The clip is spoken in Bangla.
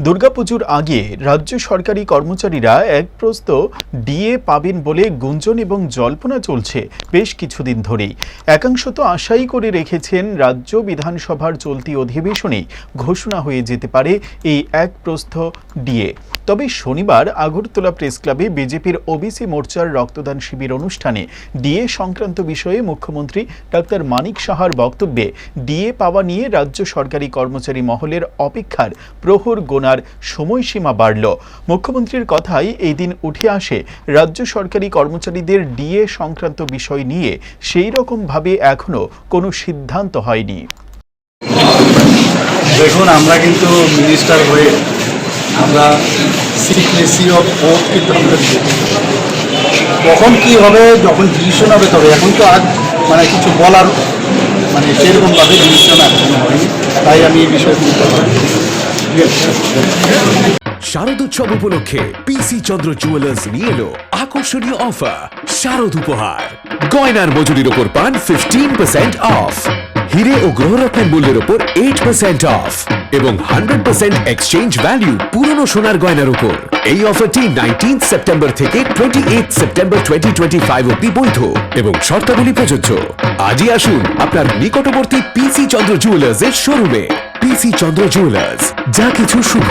দুর্গাপুজোর আগে রাজ্য সরকারি কর্মচারীরা এক প্রস্ত ডিএ পাবেন বলে গুঞ্জন এবং জল্পনা চলছে বেশ কিছুদিন ধরেই। একাংশ তো আশাই করে রেখেছেন রাজ্য বিধানসভার চলতি অধিবেশনে ঘোষণা হয়ে যেতে পারে এই এক প্রস্থ ডিএ। তবে শনিবার আগরতলা প্রেস ক্লাবে বিজেপির ওবিসি মোর্চার রক্তদান শিবির অনুষ্ঠানে ডিএ সংক্রান্ত বিষয়ে মুখ্যমন্ত্রী ডাক্তার মানিক সাহার বক্তব্যে ডিএ পাওয়া নিয়ে রাজ্য সরকারি কর্মচারী মহলের অপেক্ষার প্রহর গোনার সময়সীমা বাড়ল। মুখ্যমন্ত্রীর কথাই এই দিন উঠে আসে। রাজ্য সরকারি কর্মচারীদের ডিএ সংক্রান্ত বিষয় নিয়ে সেই রকমভাবে এখনও কোনো সিদ্ধান্ত হয়নি। দেখুন, আমরা কিন্তু মিনিস্টার হয়ে আমরা সিক্রেসি অফ কিন্তু আমরা। কখন কি হবে? যখন ডিসিশন হবে তবে। এখন তো আর মানে কিছু বলার মানে সেরকমভাবে ডিসিশন এখন হয়নি। তাই আমি এই বিষয়ে শারদোৎসব উপলক্ষে পিসি চন্দ্র জুয়েলার্স নিয়ে এলো আকর্ষণীয় অফার শারদ উপহার। গয়নার মজুরির ওপর পান ফিফটিন পার্সেন্ট অফ হিরে ও গ্রহরত্নের মূল্যের ওপর এইট পার্সেন্ট অফ এবং হান্ড্রেড পার্সেন্ট এক্সচেঞ্জ ভ্যালু পুরনো সোনার গয়নার উপর এই অফারটি নাইনটিন সেপ্টেম্বর থেকে twenty eight September twenty twenty five অব্দি বৈধ এবং শর্তাবলী প্রযোজ্য। আজই আসুন আপনার নিকটবর্তী পিসি চন্দ্র জুয়েলার্স এর শোরুমে পিসি চন্দ্র জুয়েলার্স যা কিছু শুভ।